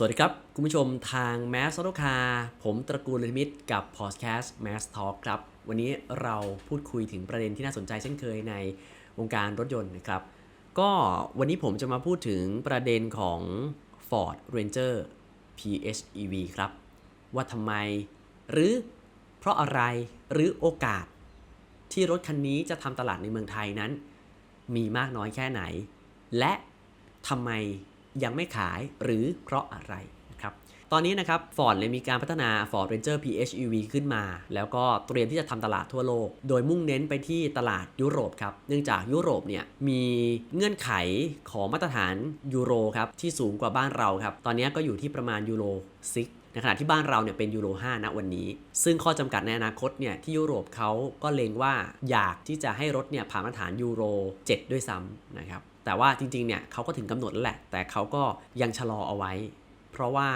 สวัสดีครับ คุณผู้ชมทาง m a s อ u t o Car ผมตระกูลเลมิตกับ Podcast Mass Talk ครับ วันนี้เราพูดคุยถึงประเด็นที่น่าสนใจเช่นเคยในวงการรถยนต์นะครับ ก็วันนี้ผมจะมาพูดถึงประเด็นของ Ford Ranger PHEV ครับ ว่าทำไม หรือเพราะอะไรหรือโอกาส ที่รถคันนี้จะทำตลาดในเมืองไทยนั้น มีมากน้อยแค่ไหน และทำไม ยังไม่ขายหรือเพราะอะไรนะครับตอนนี้นะครับ Ford เลยมีการพัฒนา Ford Ranger PHEV ขึ้นมา แล้วก็เตรียมที่จะทำตลาดทั่วโลก โดยมุ่งเน้นไปที่ตลาดยุโรปครับ เนื่องจากยุโรปเนี่ยมีเงื่อนไขของมาตรฐานยูโรครับที่สูงกว่าบ้านเราครับ ตอนนี้ก็อยู่ที่ประมาณยูโร6ในขณะที่บ้านเราเนี่ยเป็นยูโร5ณวันนี้ ซึ่งข้อจำกัดในอนาคตเนี่ยที่ยุโรปเขาก็เลงว่าอยากที่จะให้รถเนี่ยผ่านมาตรฐานยูโร 7 ด้วยซ้ำนะครับ แต่ว่าจริงๆเนี่ยเขาก็ถึงกำหนดแล้วแหละ แต่เขาก็ยังชะลอเอาไว้ เพราะว่า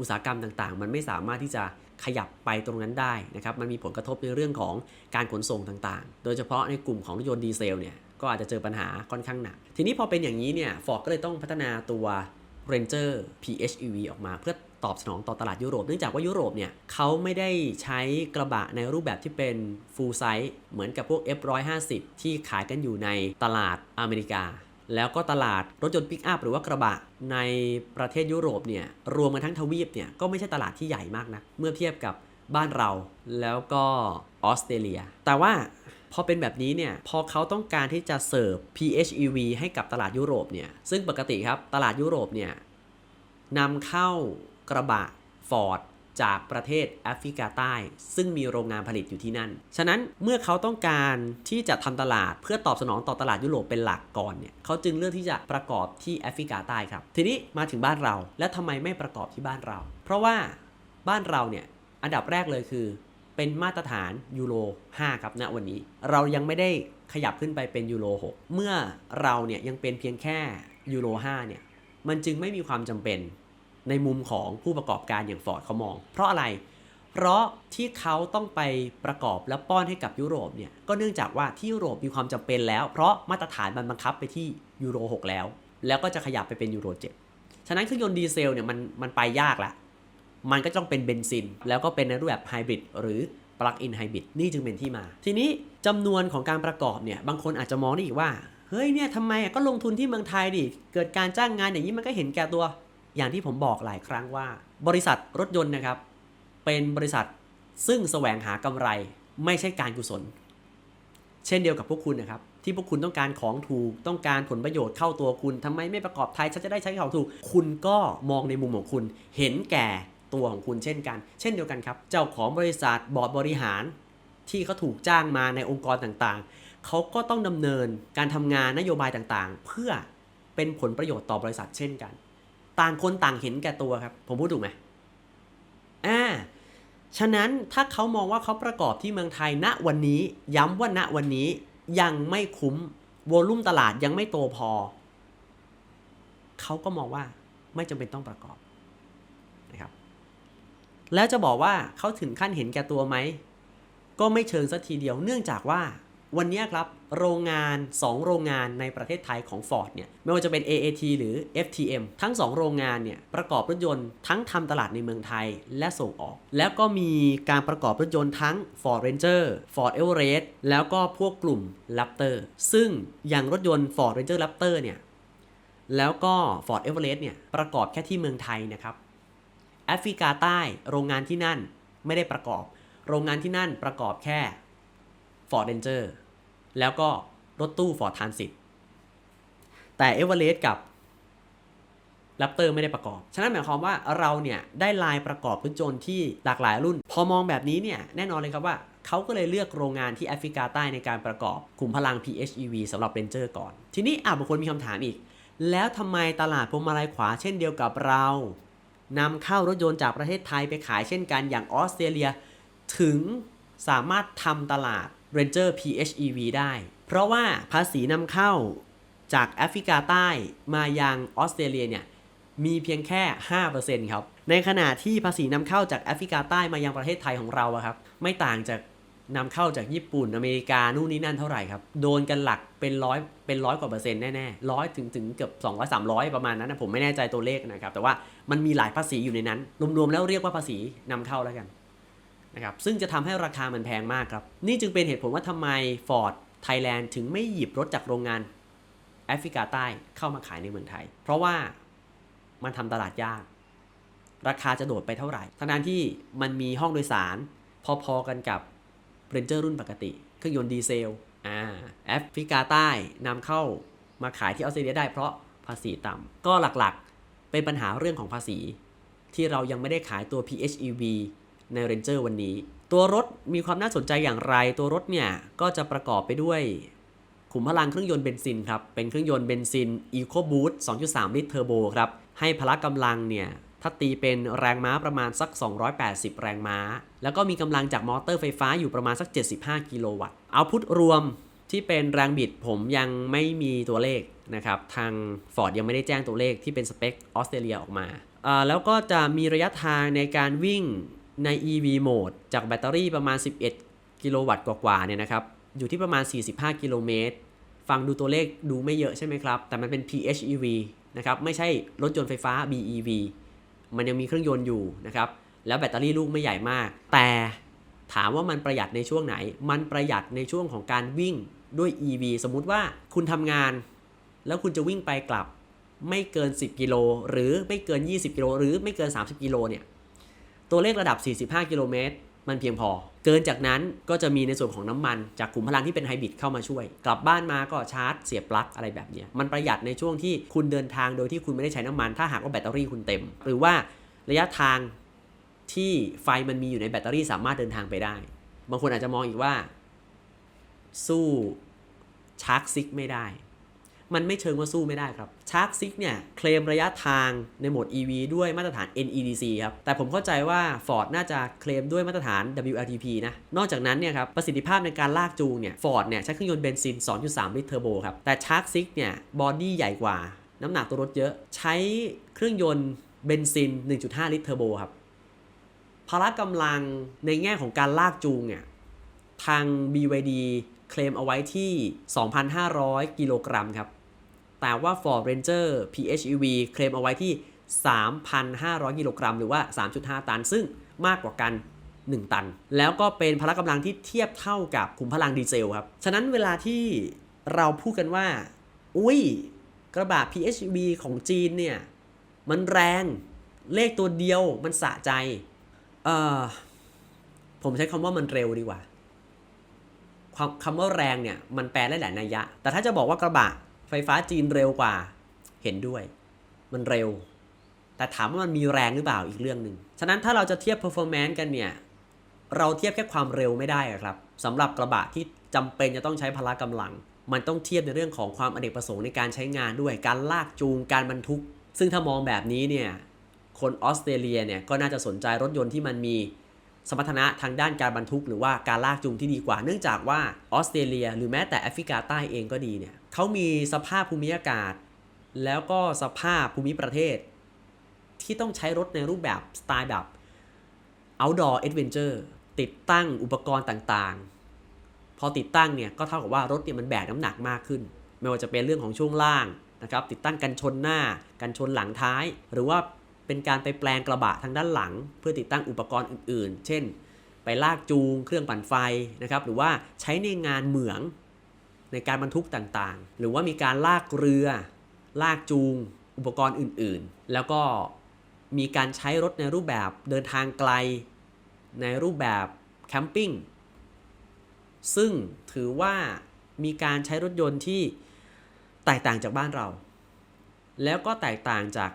อุตสาหกรรมต่างๆ มันไม่สามารถที่จะขยับไปตรงนั้นได้นะครับ มันมีผลกระทบในเรื่องของการขนส่งต่างๆ โดยเฉพาะในกลุ่มของรถยนต์ดีเซลเนี่ย ก็อาจจะเจอปัญหาค่อนข้างหนัก ทีนี้พอเป็นอย่างนี้เนี่ย ฟอร์ก็เลยต้องพัฒนาตัว Ranger PHEV ออกมาเพื่อ ตอบสนองต่อตลาดยุโรป เนื่องจากว่ายุโรปเนี่ยเขาไม่ได้ใช้กระบะในรูปแบบที่เป็น full size เหมือนกับพวก F150 ที่ขายกันอยู่ในตลาดอเมริกา แล้วก็ตลาดรถยนต์ปิกอัพหรือว่ากระบะในประเทศยุโรปเนี่ยรวมกันทั้งทวีปเนี่ยก็ไม่ใช่ตลาดที่ใหญ่มากนะเมื่อเทียบกับบ้านเราแล้วก็ออสเตรเลีย แต่ว่าพอเป็นแบบนี้เนี่ย พอเขาต้องการที่จะเสิร์ฟ PHEV ให้กับตลาดยุโรปเนี่ย ซึ่งปกติครับ ตลาดยุโรปเนี่ยนำเข้า กระบะ Ford จากประเทศแอฟริกาใต้ ซึ่งมีโรงงานผลิตอยู่ที่นั่น ฉะนั้นเมื่อเขาต้องการที่จะทำตลาดเพื่อตอบสนองต่อตลาดยุโรปเป็นหลักก่อนเนี่ยเขาจึงเลือกที่จะประกอบที่แอฟริกาใต้ครับ ทีนี้มาถึงบ้านเราแล้วทำไมไม่ประกอบที่บ้านเรา เพราะว่าบ้านเราเนี่ยอันดับแรกเลยคือ เป็นมาตรฐานยูโร 5 ครับณวันนี้ เรายังไม่ได้ขยับขึ้นไปเป็นยูโร 6 เมื่อเราเนี่ยยังเป็นเพียงแค่ยูโร 5 เนี่ยมันจึงไม่มีความจำเป็น ในมุมของผู้ประกอบการอย่างฟอร์ดเขามอง เพราะอะไร เพราะที่เขาต้องไปประกอบและป้อนให้กับยุโรปเนี่ยก็เนื่องจากว่าที่ยุโรปมีความจำเป็นแล้ว เพราะมาตรฐานมันบังคับไปที่ยูโร 6 แล้ว แล้วก็จะขยับไปเป็นยูโร 7 ฉะนั้นเครื่องยนต์ดีเซลเนี่ยมันมันไปยากละมันก็ต้องเป็นเบนซิน แล้วก็เป็นในรูปแบบไฮบริดหรือปลั๊กอินไฮบริดนี่จึงเป็นที่มา ทีนี้จำนวนของการประกอบเนี่ยบางคนอาจจะมองได้อีกว่าเฮ้ยเนี่ยทำไมก็ลงทุนที่เมืองไทยดิ เกิดการจ้างงานอย่างนี้มันก็เห็นแก่ตัว อย่างที่ผมบอกหลายครั้งว่า บริษัทรถยนต์นะครับ เป็นบริษัทซึ่งแสวงหากำไรไม่ใช่การกุศล เช่นเดียวกับพวกคุณนะครับ ที่พวกคุณต้องการของถูกต้องการผลประโยชน์เข้าตัวคุณทำไมไม่ประกอบไทยฉันจะได้ใช้ของถูก คุณก็มองในมุมของคุณเห็นแก่ตัวของคุณเช่นกัน เช่นเดียวกันครับ เจ้าของบริษัทบอร์ดบริหาร ที่เขาถูกจ้างมาในองค์กรต่างๆ เขาก็ต้องดำเนินการทำงานนโยบายต่างๆ เพื่อเป็นผลประโยชน์ต่อบริษัทเช่นกัน ต่างคนต่างเห็นแก่ตัวครับ ผมพูดถูกไหมอ่าฉะนั้นถ้าเขามองว่าเขาประกอบที่เมืองไทยณวันนี้ ย้ำว่าณวันนี้ยังไม่คุ้มโวลุ่มตลาดยังไม่โตพอ เขาก็มองว่าไม่จำเป็นต้องประกอบนะครับ แล้วจะบอกว่าเขาถึงขั้นเห็นแก่ตัวไหม ก็ไม่เชิงสักทีเดียว เนื่องจากว่า วันนี้ครับโรงงาน 2 โรงงานในประเทศไทยของ Ford เนี่ยไม่ว่าจะเป็น AAT หรือ FTM ทั้ง 2 โรงงานเนี่ยประกอบรถยนต์ทั้งทำตลาดในเมืองไทยและส่งออก แล้วก็มีการประกอบรถยนต์ทั้ง Ford Ranger Ford Everest แล้วก็พวกกลุ่ม Raptor ซึ่งอย่างรถยนต์ Ford Ranger Raptor เนี่ยแล้วก็ Ford Everest เนี่ยประกอบแค่ที่เมืองไทยนะครับแอฟริกาใต้โรงงานที่นั่นไม่ได้ประกอบ โรงงานที่นั่นประกอบแค่ Ford Ranger แล้วก็รถตู้ Ford Transit แต่ Everest กับ Raptor ไม่ได้ประกอบ ฉะนั้นหมายความว่าเราเนี่ยได้ลายประกอบรถยนต์ที่หลากหลายรุ่น พอมองแบบนี้เนี่ยแน่นอนเลยครับว่าเขาก็เลยเลือกโรงงานที่แอฟริกาใต้ในการประกอบกลุ่มพลัง PHEV สำหรับ Ranger ก่อน ทีนี้อะบางคนมีคำถามอีก แล้วทำไมตลาดพวงมาลัยขวาเช่นเดียวกับเรานำเข้ารถยนต์จากประเทศไทยไปขายเช่นกันอย่างออสเตรเลีย ถึงสามารถทำตลาด Ranger PHEV ได้ เพราะว่าภาษีนำเข้าจากแอฟริกาใต้มายังออสเตรเลียเนี่ยมีเพียงแค่ 5%ครับ ในขณะที่ภาษีนำเข้าจากแอฟริกาใต้มายังประเทศไทยของเราอะครับ ไม่ต่างจากนำเข้าจากญี่ปุ่นอเมริกา นู่นนี่นั่นเท่าไหร่ครับ โดนกันหลักเป็นร้อยเป็นร้อยกว่าเปอร์เซ็นต์แน่ๆร้อยถึงถึงเกือบ2 0 0 300 ประมาณนั้นนะผมไม่แน่ใจตัวเลขนะครับ แต่ว่ามันมีหลายภาษีอยู่ในนั้น รวมๆแล้วเรียกว่าภาษีนำเข้าแล้วกัน นะครับซึ่งจะทำให้ราคามันแพงมากครับ นี่จึงเป็นเหตุผลว่าทำไม Ford Thailand ถึงไม่หยิบรถจากโรงงานแอฟริกาใต้เข้ามาขายในเมืองไทย เพราะว่ามันทำตลาดยาก ราคาจะโดดไปเท่าไหร่ทั้งนั้นที่มันมีห้องโดยสาร พอๆกันกับเรนเจอร์รุ่นปกติ เครื่องยนต์ดีเซลอ่าแอฟริกาใต้นำเข้ามาขายที่ออสเตรเลียได้เพราะภาษีต่ำก็หลักๆเป็นปัญหาเรื่องของภาษี ที่เรายังไม่ได้ขายตัว PHEV ใน Ranger วันนี้ ตัวรถมีความน่าสนใจอย่างไร ตัวรถเนี่ยก็จะประกอบไปด้วยขุมพลังเครื่องยนต์เบนซินครับ เป็นเครื่องยนต์เบนซิน EcoBoost 2.3 ลิตรเทอร์โบครับ ให้พละกำลังเนี่ยถ้าตีเป็นแรงม้าประมาณสัก 280 แรงม้า แล้วก็มีกำลังจากมอเตอร์ไฟฟ้าอยู่ประมาณสัก 75 กิโลวัตต์ เอาพุทรวมที่เป็นแรงบิดผมยังไม่มีตัวเลขนะครับ ทาง Ford ยังไม่ได้แจ้งตัวเลขที่เป็นสเปคออสเตรเลียออกมาอ่าแล้วก็จะมีระยะทางในการวิ่ง ใน EV โหมดจากแบตเตอรี่ประมาณ 11 กิโลวัตต์กว่าๆเนี่ยนะครับ อยู่ที่ประมาณ 45 กิโลเมตร ฟังดูตัวเลขดูไม่เยอะใช่ไหมครับ แต่มันเป็น PHEV นะครับ ไม่ใช่รถยนต์ไฟฟ้า BEV มันยังมีเครื่องยนต์อยู่นะครับ แล้วแบตเตอรี่ลูกไม่ใหญ่มาก แต่ถามว่ามันประหยัดในช่วงไหน มันประหยัดในช่วงของการวิ่งด้วย EV สมมุติว่าคุณทำงาน แล้วคุณจะวิ่งไปกลับ ไม่เกิน 10 กิโล หรือไม่เกิน 20 กิโล หรือไม่เกิน 30 กิโลเนี่ย ตัวเลขระดับ 45 กิโลเมตร มันเพียงพอ เกินจากนั้นก็จะมีในส่วนของน้ำมัน จากขุมพลังที่เป็นไฮบริดเข้ามาช่วย กลับบ้านมาก็ชาร์จเสียบปลั๊กอะไรแบบนี้มันประหยัดในช่วงที่คุณเดินทางโดยที่คุณไม่ได้ใช้น้ำมัน ถ้าหากว่าแบตเตอรี่คุณเต็ม หรือว่าระยะทางที่ไฟมันมีอยู่ในแบตเตอรี่สามารถเดินทางไปได้ บางคนอาจจะมองอีกว่า สู้ชาร์จซิกไม่ได้ มันไม่เชิงว่าสู้ไม่ได้ครับชาร์ k ซิกเนี่ยเคลมระยะทางในโหมด EV ด้วยมาตรฐาน NEDC ครับ แต่ผมเข้าใจว่า Ford น่าจะเคลมด้วยมาตรฐาน WLTP นะ นอกจากนั้นเนี่ยครับประสิทธิภาพในการลากจูงเนี่ย Ford เนี่ยใช้เครื่องยนต์เบนซิน 2.3 ลิตรเทอร์โบครับ แต่ชาร์ k ซิกเนี่ยบอดี้ใหญ่กว่า น้ำหนักตัวรถเยอะใช้เครื่องยนต์เบนซิน 1.5 ลิตรเทอร์โบครับพละกำลังในแง่ของการลากจูงเนี่ยทาง BYD เคลมเอาไว้ที่ 2,500 กิโลกรัมครับ แต่ว่า Ford Ranger PHEV เคลมเอาไว้ที่ 3,500 กิโลกรัมหรือว่า 3.5 ตัน ซึ่งมากกว่ากัน 1 ตัน แล้วก็เป็นพละกำลังที่เทียบเท่ากับขุมพลังดีเซลครับ ฉะนั้นเวลาที่เราพูดกันว่า อุ้ย กระบะ PHEV ของจีนเนี่ย มันแรง เลขตัวเดียวมันสะใจ เอ่อ ผมใช้คำว่ามันเร็วดีกว่าความคำว่าแรงเนี่ย มันแปลได้หลายนัยยะ แต่ถ้าจะบอกว่ากระบะ ไฟฟ้าจีนเร็วกว่า เห็นด้วย มันเร็ว แต่ถามว่ามันมีแรงหรือเปล่าอีกเรื่องหนึ่งฉะนั้นถ้าเราจะเทียบ performance กันเนี่ย เราเทียบแค่ความเร็วไม่ได้ครับสำหรับกระบะที่จำเป็นจะต้องใช้พละกำลัง มันต้องเทียบในเรื่องของความอเนกประสงค์ในการใช้งานด้วย การลากจูง การบรรทุก ซึ่งถ้ามองแบบนี้เนี่ย คนออสเตรเลียเนี่ยก็น่าจะสนใจรถยนต์ที่มันมี สมรรถนะทางด้านการบรรทุก หรือว่าการลากจูงที่ดีกว่า เนื่องจากว่าออสเตรเลีย หรือแม้แต่แอฟริกาใต้เองก็ดีเนี่ยเขามีสภาพภูมิอากาศ แล้วก็สภาพภูมิประเทศ ที่ต้องใช้รถในรูปแบบสไตล์แบบ outdoor adventure ติดตั้งอุปกรณ์ต่างๆ พอติดตั้งเนี่ยก็เท่ากับว่ารถเนี่ยมันแบกน้ำหนักมากขึ้น ไม่ว่าจะเป็นเรื่องของช่วงล่างนะครับติดตั้งกันชนหน้า กันชนหลังท้าย หรือว่า เป็นการไปแปลงกระบะทางด้านหลัง เพื่อติดตั้งอุปกรณ์อื่น ๆ เช่น ไปลากจูง เครื่องปั่นไฟนะครับหรือว่าใช้ในงานเหมืองในการบรรทุกต่างๆ หรือว่ามีการลากเรือ ลากจูง อุปกรณ์อื่นๆ แล้วก็มีการใช้รถในรูปแบบเดินทางไกล ในรูปแบบแคมปิ้งซึ่งถือว่ามีการใช้รถยนต์ที่แตกต่างจากบ้านเรา แล้วก็แตกต่างจาก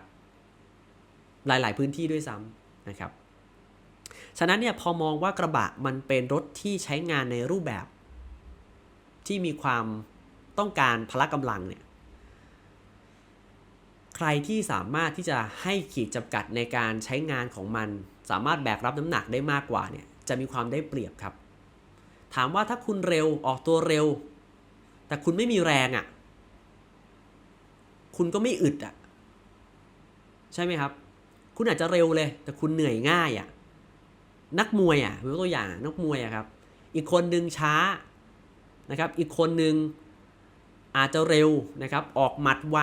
หลาย ๆ พื้นที่ด้วยซ้ำนะครับ ฉะนั้นเนี่ยพอมองว่ากระบะมันเป็นรถที่ใช้งานในรูปแบบ ที่มีความต้องการพละกำลังเนี่ย ใครที่สามารถที่จะให้ขีดจำกัดในการใช้งานของมัน สามารถแบกรับน้ำหนักได้มากกว่าเนี่ย จะมีความได้เปรียบครับ ถามว่าถ้าคุณเร็วออกตัวเร็ว แต่คุณไม่มีแรงอะ่ะ คุณก็ไม่อึดอะ่ะ ใช่ไหมครับ คุณอาจจะเร็วเลย แต่คุณเหนื่อยง่ายอะ่ะนักมวยอะยกตัวอย่างนักมวยอะครับอีกคนหนึ่งช้านะครับอีกคนหนึ่งอาจจะเร็วนะครับออกหมัดไว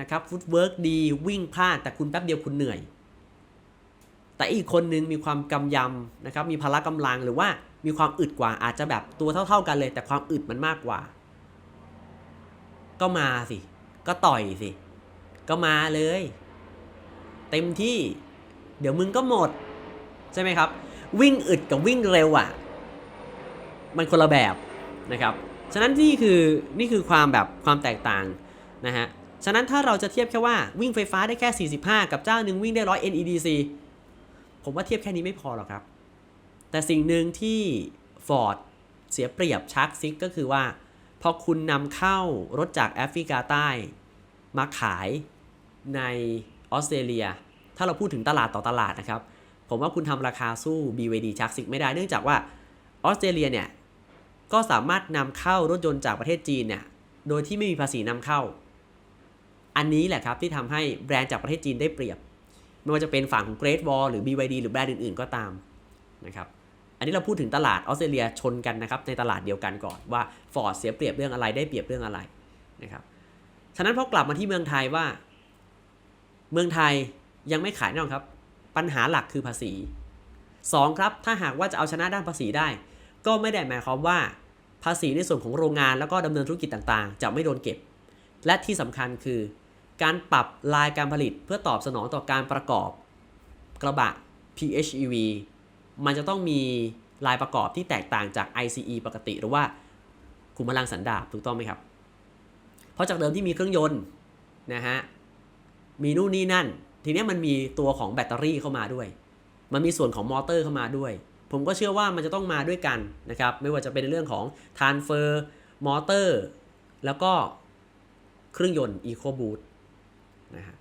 นะครับฟุตเวิร์กดีวิ่งพลาดแต่คุณแป๊บเดียวคุณเหนื่อย แต่อีกคนหนึ่งมีความกำยำนะครับมีพละกำลังหรือว่ามีความอึดกว่าอาจจะแบบตัวเท่า ๆกันเลย แต่ความอึดมันมากกว่า ก็มาสิ ก็ต่อยสิ ก็มาเลย เต็มที่ เดี๋ยวมึงก็หมด ใช่ไหมครับ วิ่งอึดกับวิ่งเร็วอะ มันคนละแบบนะครับ ฉะนั้นนี่คือนี่คือความแบบความแตกต่างนะฮะ ฉะนั้นถ้าเราจะเทียบแค่ว่าวิ่งไฟฟ้าได้แค่ 45 กับเจ้าหนึ่งวิ่งได้ 100 NEDC ผมว่าเทียบแค่นี้ไม่พอหรอกครับ แต่สิ่งหนึ่งที่ Ford เสียเปรียบชักซิกก็คือว่า พอคุณนำเข้ารถจากแอฟริกาใต้มาขายใน ออสเตรเลีย ถ้าเราพูดถึงตลาดต่อตลาดนะครับ ผมว่าคุณทำราคาสู้ BYD ชักซิกไม่ได้เนื่องจากว่าออสเตรเลียเนี่ยก็สามารถนำเข้ารถยนต์จากประเทศจีนเนี่ยโดยที่ไม่มีภาษีนำเข้า อันนี้แหละครับที่ทำให้แบรนด์จากประเทศจีนได้เปรียบ ไม่ว่าจะเป็นฝั่งของ Great Wall หรือ BYD หรือแบรนด์อื่นๆ ก็ตามนะครับอันนี้เราพูดถึงตลาดออสเตรเลียชนกันนะครับในตลาดเดียวกันก่อนว่า Ford เสียเปรียบเรื่องอะไรได้เปรียบเรื่องอะไรนะครับ ฉะนั้นพอกลับมาที่เมืองไทยว่า เมืองไทยยังไม่ขายแน่นอนครับ ปัญหาหลักคือภาษี 2 ครับ ถ้าหากว่าจะเอาชนะด้านภาษีได้ ก็ไม่ได้หมายความว่า ภาษีในส่วนของโรงงานแล้วก็ดำเนินธุรกิจต่างๆ จะไม่โดนเก็บ และที่สำคัญคือ การปรับลายการผลิตเพื่อตอบสนองต่อการประกอบกระบะ PHEV มันจะต้องมีลายประกอบที่แตกต่างจาก ICE ปกติ หรือว่าขุมพลังสันดาปถูกต้องไหมครับ เพราะจากเดิมที่มีเครื่องยนต์นะฮะ มีนู่นนี่นั่น ทีนี้มันมีตัวของแบตเตอรี่เข้ามาด้วย มันมีส่วนของมอเตอร์เข้ามาด้วย ผมก็เชื่อว่ามันจะต้องมาด้วยกันนะครับ ไม่ว่าจะเป็นเรื่องของ transfer มอเตอร์แล้วก็เครื่องยนต์ EcoBoost นะฮะ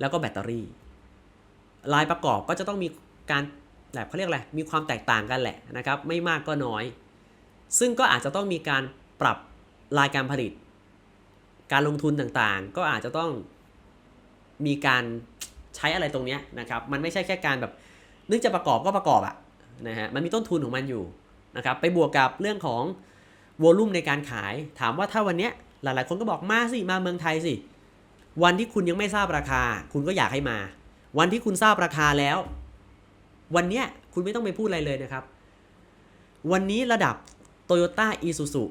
แล้วก็แบตเตอรี่ ลายประกอบก็จะต้องมีการแบบเขาเรียกอะไร มีความแตกต่างกันแหละนะครับ ไม่มากก็น้อย ซึ่งก็อาจจะต้องมีการปรับลายการผลิต การลงทุนต่างๆ ก็อาจจะต้องมีการใช้อะไรตรงนี้นะครับ มันไม่ใช่แค่การแบบนึกจะประกอบก็ประกอบอะนะฮะ มันมีต้นทุนของมันอยู่นะครับ ไปบวกกับเรื่องของวอลุ่มในการขาย ถามว่าถ้าวันนี้หลายๆ คนก็บอกมาสิ มาเมืองไทยสิ วันที่คุณยังไม่ทราบราคา คุณก็อยากให้มา วันที่คุณทราบราคาแล้ว วันนี้คุณไม่ต้องไปพูดอะไรเลยนะครับ วันนี้ระดับ Toyota Isuzu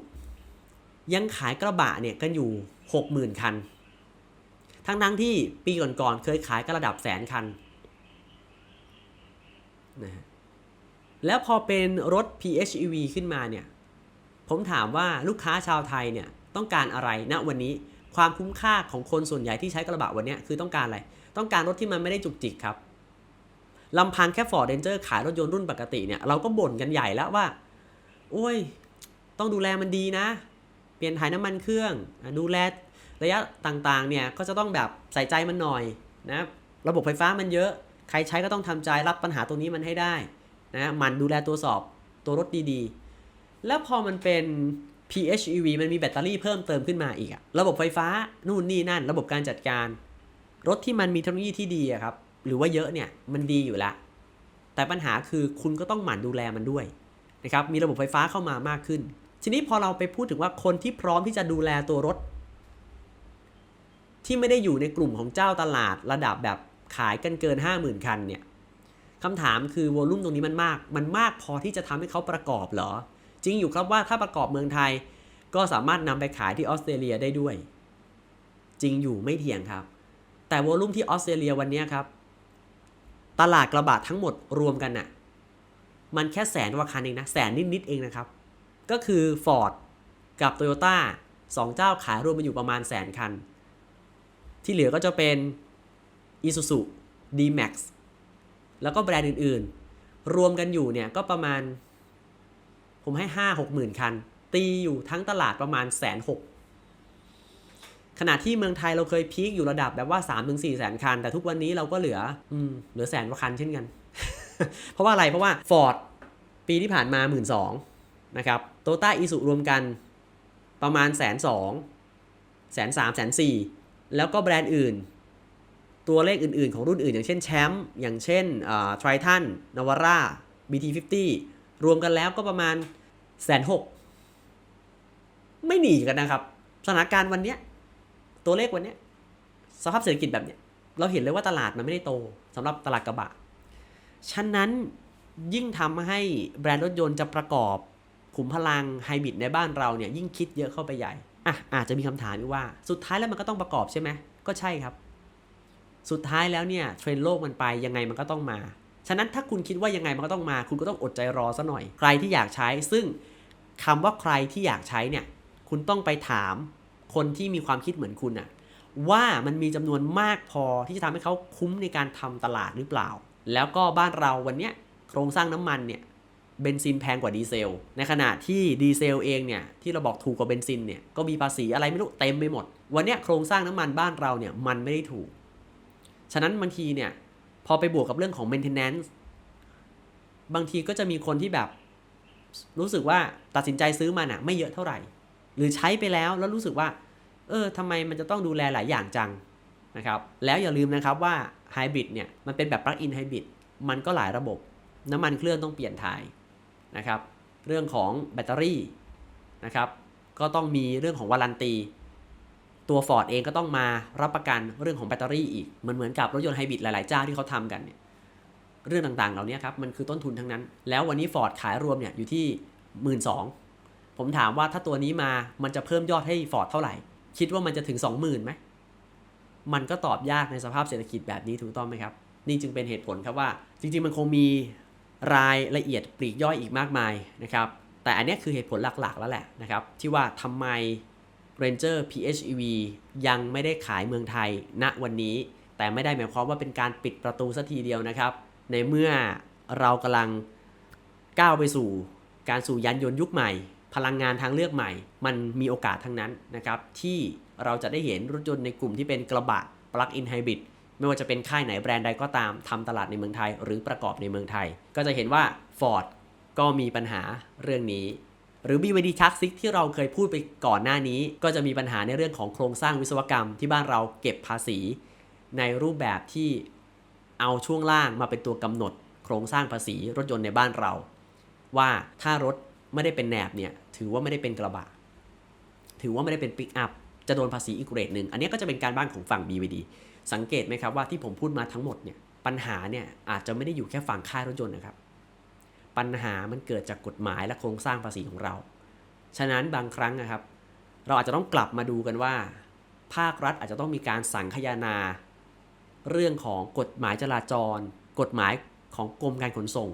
ยังขายกระบะเนี่ยกันอยู่ 60,000 คัน ทั้งทั้งที่ปีก่อนๆ เคยขายกันระดับแสนคันนะฮะแล้วพอเป็นรถ PHEV ขึ้นมาเนี่ย ผมถามว่าลูกค้าชาวไทยเนี่ยต้องการอะไรณวันนี้ความคุ้มค่าของคนส่วนใหญ่ที่ใช้กระบะวันนี้คือต้องการอะไร ต้องการรถที่มันไม่ได้จุกจิกครับลำพังแค่ Ford Ranger ขายรถยนต์รุ่นปกติเนี่ยเราก็บ่นกันใหญ่แล้วว่า โอ้ย ต้องดูแลมันดีนะ เปลี่ยนถ่ายน้ำมันเครื่องดูแลระยะต่างๆเนี่ยก็จะต้องแบบใส่ใจมันหน่อยนะระบบไฟฟ้ามันเยอะ ใครใช้ก็ต้องทำใจรับปัญหาตรงนี้มันให้ได้นะมันดูแลตัวสอบตัวรถดีๆ แล้วพอมันเป็น PHEV มันมีแบตเตอรี่เพิ่มเติมขึ้นมาอีกอะระบบไฟฟ้านู่นนี่นั่น ระบบการจัดการ รถที่มันมีเทคโนโลยีที่ดีอะครับหรือว่าเยอะเนี่ยมันดีอยู่ล้วแต่ปัญหาคือคุณก็ต้องหมั่นดูแลมันด้วยนะครับมีระบบไฟฟ้าเข้ามามากขึ้น ทีนี้พอเราไปพูดถึงว่าคนที่พร้อมที่จะดูแลตัวรถ ที่ไม่ได้อยู่ในกลุ่มของเจ้าตลาดระดับแบบขายกันเกิน 50,000 คันเนี่ยคำถามคือวอลลุ่มตรงนี้มันมาก มันมากพอที่จะทำให้เขาประกอบเหรอ จริงอยู่ครับว่าถ้าประกอบเมืองไทย ก็สามารถนำไปขายที่ออสเตรเลียได้ด้วย จริงอยู่ไม่เถียงครับ แต่วอลลุ่มที่ออสเตรเลียวันนี้ครับ ตลาดกระบะทั้งหมดรวมกันน่ะ มันแค่แสนกว่าคันเองนะ แสนนิดๆเองนะครับ ก็คือ Ford กับ Toyota สองเจ้าขายรวมมาอยู่ประมาณแสนคัน ที่เหลือก็จะเป็น Isuzu D-Max แล้วก็แบรนด์อื่นๆ รวมกันอยู่เนี่ยก็ประมาณ ผมให้ห้าหกหมื่นคัน ตีอยู่ทั้งตลาดประมาณแสนหกขณะที่เมืองไทยเราเคยพีคอยู่ระดับแบบว่า3าถึงสี่แสนคัน แต่ทุกวันนี้เราก็เหลืออืมเหลือแสนกว่าคันเช่นกัน เพราะว่าอะไรเพราะว่า Ford ปีที่ผ่านมาหมื่นสอง นะครับโตต้าอีสุรวมกันประมาณแสนสองแสนสามแสนสี่แล้วก็แบรนด์อื่น ตัวเลขอื่นๆ ของรุ่นอื่น อย่างเช่นแชมป์อย่างเช่นทริทันนาวาร่า BT50 รวมกันแล้วก็ประมาณแสนหกไม่หนีกันนะครับ สถานการณ์วันเนี้ยตัวเลขวันเนี้ยสภาพเศรษฐกิจแบบเนี้ยเราเห็นเลยว่าตลาดมันไม่ได้โตสำหรับตลาดกระบะ ฉะนั้นยิ่งทำให้แบรนด์รถยนต์จะประกอบ ขุมพลังไฮบริดในบ้านเราเนี่ยยิ่งคิดเยอะเข้าไปใหญ่อะอาจจะมีคำถามว่า สุดท้ายแล้วมันก็ต้องประกอบใช่ไหมก็ใช่ครับ สุดท้ายแล้วเนี่ยเทรนโลกมันไปยังไงมันก็ต้องมา ฉะนั้นถ้าคุณคิดว่ายังไงมันก็ต้องมา คุณก็ต้องอดใจรอซะหน่อย ใครที่อยากใช้ ซึ่งคำว่าใครที่อยากใช้เนี่ยคุณต้องไปถามคนที่มีความคิดเหมือนคุณอะว่ามันมีจำนวนมากพอที่จะทำให้เขาคุ้มในการทำตลาดหรือเปล่า แล้วก็บ้านเราวันเนี้ยโครงสร้างน้ำมันเนี่ย เบนซินแพงกว่าดีเซล ในขณะที่ดีเซลเองเนี่ยที่เราบอกถูกกว่าเบนซินเนี่ยก็มีภาษีอะไรไม่รู้เต็มไปหมด วันนี้โครงสร้างน้ำมันบ้านเราเนี่ยมันไม่ได้ถูก ฉะนั้นบางทีเนี่ยพอไปบวกกับเรื่องของ maintenance บางทีก็จะมีคนที่แบบรู้สึกว่าตัดสินใจซื้อมันอะไม่เยอะเท่าไหร่ หรือใช้ไปแล้วแล้วรู้สึกว่า เออทำไมมันจะต้องดูแลหลายอย่างจังนะครับแล้วอย่าลืมนะครับว่าไฮบริดเนี่ยมันเป็นแบบปลั๊กอินไฮบริดมันก็หลายระบบ น้ำมันเครื่องต้องเปลี่ยนถ่าย นะครับ เรื่องของแบตเตอรี่นะครับ ก็ต้องมีเรื่องของวารันตี ตัว Ford เองก็ต้องมารับประกันเรื่องของแบตเตอรี่อีกเหมือนเหมือนกับรถยนต์ไฮบริดหลาย ๆ เจ้าที่เขาทำกันเนี่ย เรื่องต่าง ๆ เหล่านี้ครับ มันคือต้นทุนทั้งนั้น แล้ววันนี้ Ford ขายรวมเนี่ยอยู่ที่ 1 2ื่นผมถามว่าถ้าตัวนี้มา มันจะเพิ่มยอดให้ Ford เท่าไหร่ คิดว่ามันจะถึง 20,000ไหมมันก็ตอบยากในสภาพเศรษฐกิจแบบนี้ถูกต้องไหมครับ นี่จึงเป็นเหตุผลครับว่า จริง ๆ มันคงมี รายละเอียดปลีกย่อยอีกมากมายนะครับ แต่อันนี้คือเหตุผลหลักๆแล้วแหละนะครับ ที่ว่าทำไม Ranger PHEV ยังไม่ได้ขายเมืองไทยณวันนี้ แต่ไม่ได้หมายความว่าเป็นการปิดประตูสัทีเดียวนะครับ ในเมื่อเรากำลังก้าวไปสู่การสู่ยานยนต์ยุคใหม่ พลังงานทางเลือกใหม่ มันมีโอกาสทั้งนั้นนะครับ ที่เราจะได้เห็นรถยนต์ในกลุ่มที่เป็นกระบะ plug-in hybrid ไม่ว่าจะเป็นค่ายไหนแบรนด์ใดก็ตามทำตลาดในเมืองไทย หรือประกอบในเมืองไทย ก็จะเห็นว่า Ford ก็มีปัญหาเรื่องนี้ หรือ BYD Truck 6ที่เราเคยพูดไปก่อนหน้านี้ ก็จะมีปัญหาในเรื่องของโครงสร้างวิศวกรรมที่บ้านเราเก็บภาษี ในรูปแบบที่เอาช่วงล่างมาเป็นตัวกำหนด โครงสร้างภาษีรถยนต์ในบ้านเรา ว่าถ้ารถไม่ได้เป็นแหนบเนี่ยถือว่าไม่ได้เป็นกระบะถือว่าไม่ได้เป็นปิกอัพจะโดนภาษีอีกเรทหนึ่งอันนี้ก็จะเป็นการบ้านของฝั่ง BYD สังเกตไหมครับว่าที่ผมพูดมาทั้งหมดเนี่ยปัญหาเนี่ยอาจจะไม่ได้อยู่แค่ฝั่งค่ายรถยนต์นะครับ ปัญหามันเกิดจากกฎหมายและโครงสร้างภาษีของเรา ฉะนั้นบางครั้งนะครับ เราอาจจะต้องกลับมาดูกันว่า ภาครัฐอาจจะต้องมีการสังคายนา เรื่องของกฎหมายจราจร กฎหมายของกรมการขนส่ง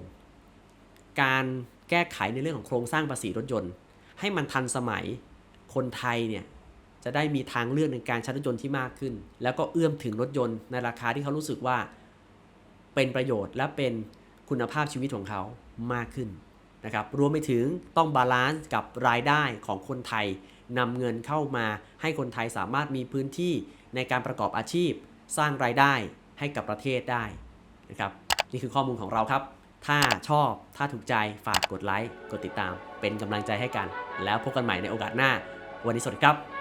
การแก้ไขในเรื่องของโครงสร้างภาษีรถยนต์ ให้มันทันสมัยคนไทยเนี่ย จะได้มีทางเลือกในการใช้รถยนต์ที่มากขึ้น แล้วก็เอื้อมถึงรถยนต์ในราคาที่เขารู้สึกว่าเป็นประโยชน์และเป็นคุณภาพชีวิตของเขามากขึ้นนะครับ รวมไปถึงต้องบาลานซ์กับรายได้ของคนไทยนำเงินเข้ามาให้คนไทยสามารถมีพื้นที่ในการประกอบอาชีพ สร้างรายได้ให้กับประเทศได้นะครับนี่คือข้อมูลของเราครับ ถ้าชอบถ้าถูกใจฝากกดไลค์กดติดตาม เป็นกำลังใจให้กัน แล้วพบกันใหม่ในโอกาสหน้า วันนี้สวัสดีครับ